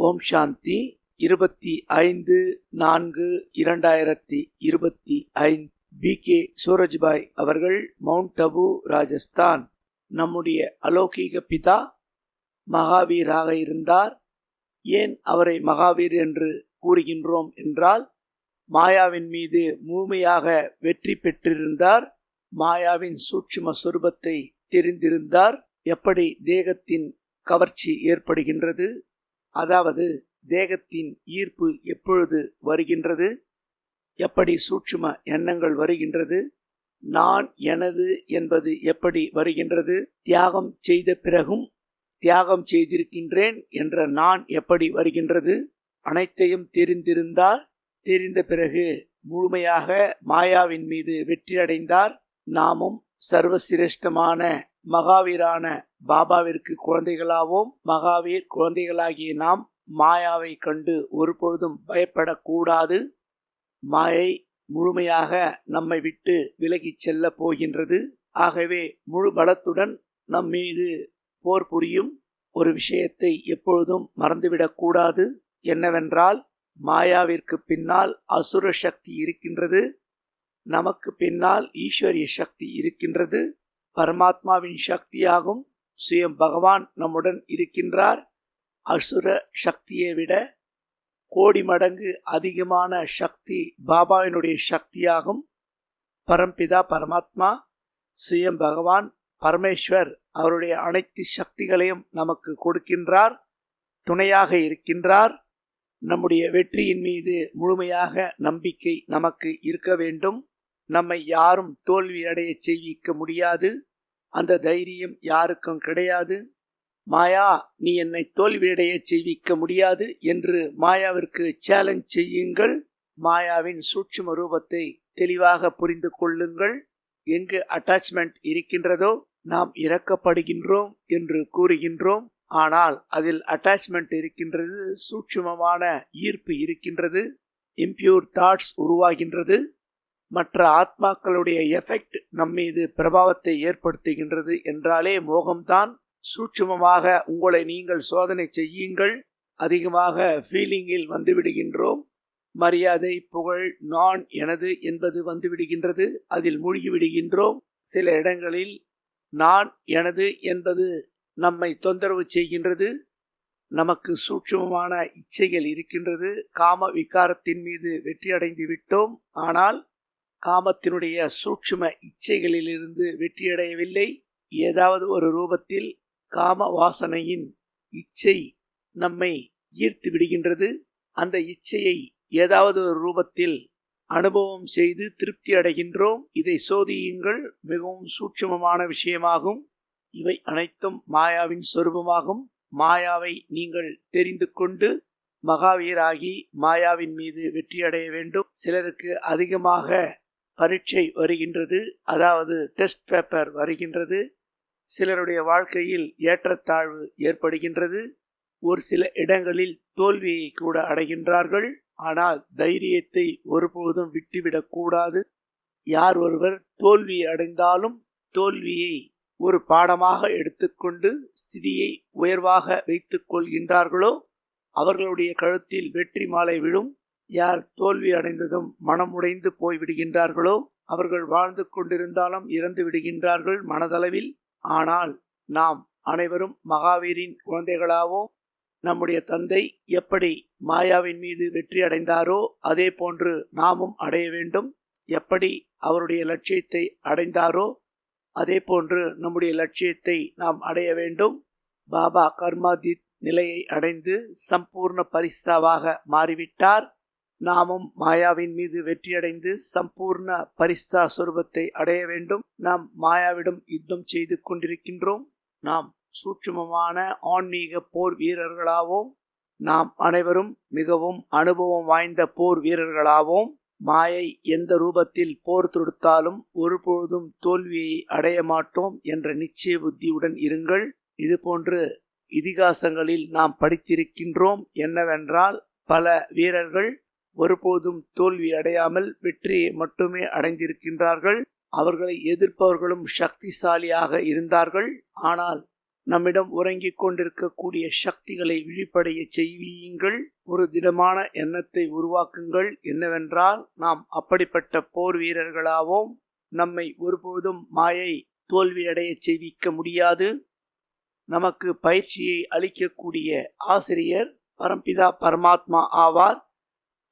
ஓம் சாந்தி. இருபத்தி ஐந்து நான்கு இரண்டாயிரத்தி இருபத்தி ஐந்து. பி. கே. சூரஜ்பாய் அவர்கள் மவுண்ட் அபு ராஜஸ்தான். நம்முடைய அலௌகீக பிதா மகாவீராக இருந்தார். ஏன் அவரை மகாவீர் என்று கூறுகின்றோம் என்றால் மாயாவின் மீது முழுமையாக வெற்றி பெற்றிருந்தார். மாயாவின் சூட்சும சொரூபத்தை தெரிந்திருந்தார். எப்படி தேகத்தின் கவர்ச்சி ஏற்படுகின்றது? அதாவது தேகத்தின் ஈர்ப்பு எப்பொழுது வருகின்றது? எப்படி சூட்சும எண்ணங்கள் வருகின்றது? நான் எனது என்பது எப்படி வருகின்றது? தியாகம் செய்த பிறகும் தியாகம் செய்திருக்கின்றேன் என்ற நான் எப்படி வருகின்றது? அனைத்தையும் தெரிந்திருந்தால் தெரிந்த பிறகு முழுமையாக மாயாவின் மீது வெற்றி அடைந்தார் நாமும் சர்வசிரேஷ்டமான மகாவீரான பாபாவிற்கு குழந்தைகளாவோம். மகாவீர் குழந்தைகளாகிய நாம் மாயாவை கண்டு ஒருபொழுதும் பயப்படக்கூடாது. மாயை முழுமையாக நம்மை விட்டு விலகிச் செல்ல போகின்றது. ஆகவே முழு பலத்துடன் நம் மீது போர் புரியும். ஒரு விஷயத்தை எப்பொழுதும் மறந்துவிடக்கூடாது என்னவென்றால் மாயாவிற்கு பின்னால் அசுர சக்தி இருக்கின்றது. நமக்கு பின்னால் ஈஸ்வரிய சக்தி இருக்கின்றது. பரமாத்மாவின் சக்தியாகும் சுயம் பகவான் நம்முடன் இருக்கின்றார். அசுர சக்தியை விட கோடி மடங்கு அதிகமான சக்தி பாபாவினுடைய சக்தியாகும். பரம்பிதா பரமாத்மா சுயம் பகவான் பரமேஸ்வர் அவருடைய அனைத்து சக்திகளையும் நமக்கு கொடுக்கின்றார் துணையாக இருக்கின்றார். நம்முடைய வெற்றியின் மீது முழுமையாக நம்பிக்கை நமக்கு இருக்க வேண்டும். நம்மை யாரும் தோல்வி அடைய செய்விக்க முடியாது. அந்த தைரியம் யாருக்கும் கிடையாது. மாயா நீ என்னை தோல்வியடைய செய்விக்க முடியாது என்று மாயாவிற்கு சேலஞ்ச் செய்யுங்கள். மாயாவின் சூட்சும ரூபத்தை தெளிவாக புரிந்து கொள்ளுங்கள். எங்கு அட்டாச்மெண்ட் இருக்கின்றதோ நாம் இறக்கப்படுகின்றோம் என்று கூறுகின்றோம். ஆனால் அதில் அட்டாச்மெண்ட் இருக்கின்றது சூட்சுமமான ஈர்ப்பு இருக்கின்றது இம்பியூர் தாட்ஸ் உருவாகின்றது. மற்ற ஆத்மாக்களுடைய எஃபெக்ட் நம்மீது பிரபாவத்தை ஏற்படுத்துகின்றது என்றாலே மோகம்தான் சூட்சுமமாக உங்களை நீங்கள் சோதனை செய்யுங்கள். அதிகமாக ஃபீலிங்கில் வந்துவிடுகின்றோம். மரியாதை புகழ் நான் எனது என்பது வந்துவிடுகின்றது. அதில் மூழ்கிவிடுகின்றோம். சில இடங்களில் நான் எனது என்பது நம்மை தொந்தரவு செய்கின்றது. நமக்கு சூட்சுமமான இச்சைகள் இருக்கின்றது. காம விகாரத்தின் மீது வெற்றி அடைந்து விட்டோம். ஆனால் காமத்தினுடைய சூட்சும இச்சைகளிலிருந்து வெற்றியடையவில்லை. ஏதாவது ஒரு ரூபத்தில் காம வாசனையின் இச்சை நம்மை ஈர்த்து விடுகின்றது. அந்த இச்சையை ஏதாவது ஒரு ரூபத்தில் அனுபவம் செய்து திருப்தி அடைகின்றோம். இதை சோதியுங்கள். மிகவும் சூட்சமமான விஷயமாகும். இவை அனைத்தும் மாயாவின் சொரூபமாகும். மாயாவை நீங்கள் தெரிந்து கொண்டு மகாவீராகி மாயாவின் மீது வெற்றியடைய வேண்டும். சிலருக்கு அதிகமாக பரீட்சை வருகின்றது அதாவது டெஸ்ட் பேப்பர் வருகின்றது சிலருடைய வாழ்க்கையில் ஏற்றத்தாழ்வு ஏற்படுகின்றது ஒரு சில இடங்களில் தோல்வியை கூட அடைகின்றார்கள் ஆனால் தைரியத்தை ஒருபோதும் விட்டுவிடக்கூடாது யார் ஒருவர் தோல்வி அடைந்தாலும் தோல்வியை ஒரு பாடமாக எடுத்துக்கொண்டு ஸ்திதியை உயர்வாக வைத்துக் கொள்கின்றார்களோ அவர்களுடைய கழுத்தில் வெற்றி மாலை விழும் யார் தோல்வி அடைந்ததும் மனமுடைந்து போய்விடுகின்றார்களோ அவர்கள் வாழ்ந்து கொண்டிருந்தாலும் இறந்து விடுகின்றார்கள் மனதளவில். ஆனால் நாம் அனைவரும் மகாவீரின் குழந்தைகளாவோ நம்முடைய தந்தை எப்படி மாயாவின் மீது வெற்றி அடைந்தாரோ அதே போன்று நாமும் அடைய வேண்டும். எப்படி அவருடைய லட்சியத்தை அடைந்தாரோ அதே போன்று நம்முடைய லட்சியத்தை நாம் அடைய வேண்டும். பாபா கர்மாதித் நிலையை அடைந்து சம்பூர்ண பரிஸ்தாவாக மாறிவிட்டார். நாமும் மாயாவின் மீது வெற்றியடைந்து சம்பூர்ண பரிஸ்தா சொருபத்தை அடைய வேண்டும். நாம் மாயாவிடம் யுத்தம் செய்து கொண்டிருக்கின்றோம். நாம் சூட்சுமமான ஆன்மீக போர் வீரர்களாவோம். நாம் அனைவரும் மிகவும் அனுபவம் வாய்ந்த போர் வீரர்களாவோம். மாயை எந்த ரூபத்தில் போர் தொடுத்தாலும் ஒருபொழுதும் தோல்வியை அடைய மாட்டோம் என்ற நிச்சய புத்தியுடன் இருங்கள். இது போன்று இதிகாசங்களில் நாம் படித்திருக்கின்றோம். என்னவென்றால் பல வீரர்கள் ஒருபோதும் தோல்வி அடையாமல் வெற்றியை மட்டுமே அடைந்திருக்கின்றார்கள். அவர்களை எதிர்ப்பவர்களும் சக்திசாலியாக இருந்தார்கள். ஆனால் நம்மிடம் உறங்கிக் கொண்டிருக்கக்கூடிய சக்திகளை விழிப்படைய செய்வீங்கள். ஒரு திடமான எண்ணத்தை உருவாக்குங்கள். என்னவென்றால் நாம் அப்படிப்பட்ட போர் வீரர்களாவோம். நம்மை ஒருபோதும் மாயை தோல்வியடைய செய்விக்க முடியாது. நமக்கு பயிற்சியை அளிக்கக்கூடிய ஆசிரியர் பரம்பிதா பரமாத்மா ஆவார்.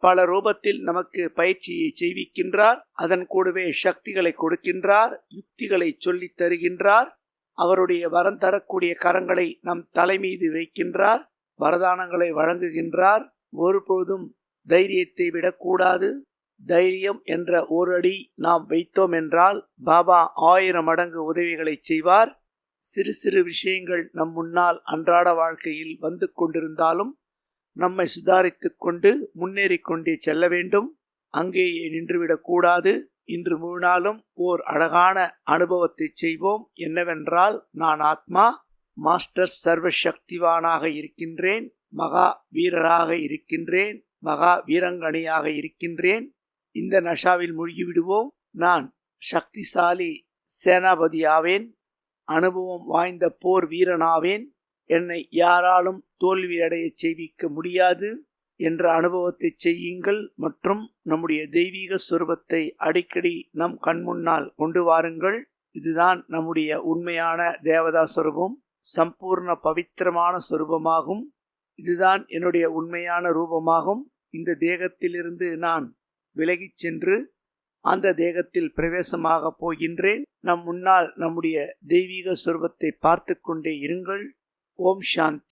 பல ரூபத்தில் நமக்கு பயிற்சியை செய்விக்கின்றார் அதன் கூடவே சக்திகளை கொடுக்கின்றார் யுக்திகளை சொல்லித் தருகின்றார் அவருடைய வரம் தரக்கூடிய கரங்களை நம் தலைமீது வைக்கின்றார் வரதானங்களை வழங்குகின்றார். ஒருபோதும் தைரியத்தை விடக்கூடாது. தைரியம் என்ற ஒரு அடி நாம் வைத்தோம் என்றால் பாபா ஆயிரம் மடங்கு உதவிகளை செய்வார். சிறு சிறு விஷயங்கள் நம் முன்னால் அன்றாட வாழ்க்கையில் வந்து கொண்டிருந்தாலும் நம்மை சுதாரித்து கொண்டு முன்னேறி கொண்டே செல்ல வேண்டும். அங்கேயே நின்றுவிடக்கூடாது இன்று முழு நாளும் ஓர் அழகான அனுபவத்தை செய்வோம். என்னவென்றால் நான் ஆத்மா மாஸ்டர் சர்வ சக்திவானாக இருக்கின்றேன். மகா வீரராக இருக்கின்றேன். மகா வீரங்கணியாக இருக்கின்றேன். இந்த நஷாவில் மூழ்கிவிடுவோம். நான் சக்திசாலி சேனாபதியாவேன். அனுபவம் வாய்ந்த போர் வீரனாவேன். என்னை யாராலும் தோல்வியடைய செய்விக்க முடியாது என்ற அனுபவத்தை செய்யுங்கள் மற்றும் நம்முடைய தெய்வீக சுரூபத்தை அடிக்கடி நம் கண்முன்னால் கொண்டு வாருங்கள். இதுதான் நம்முடைய உண்மையான தேவதா சுரூபம் சம்பூர்ண பவித்திரமான சுரூபமாகும். இதுதான் என்னுடைய உண்மையான ரூபமாகும். இந்த தேகத்திலிருந்து நான் விலகிச் சென்று அந்த தேகத்தில் பிரவேசமாக போகின்றேன். நம் முன்னால் நம்முடைய தெய்வீக சுரூபத்தை பார்த்து கொண்டே இருங்கள். ஓம் சாந்தி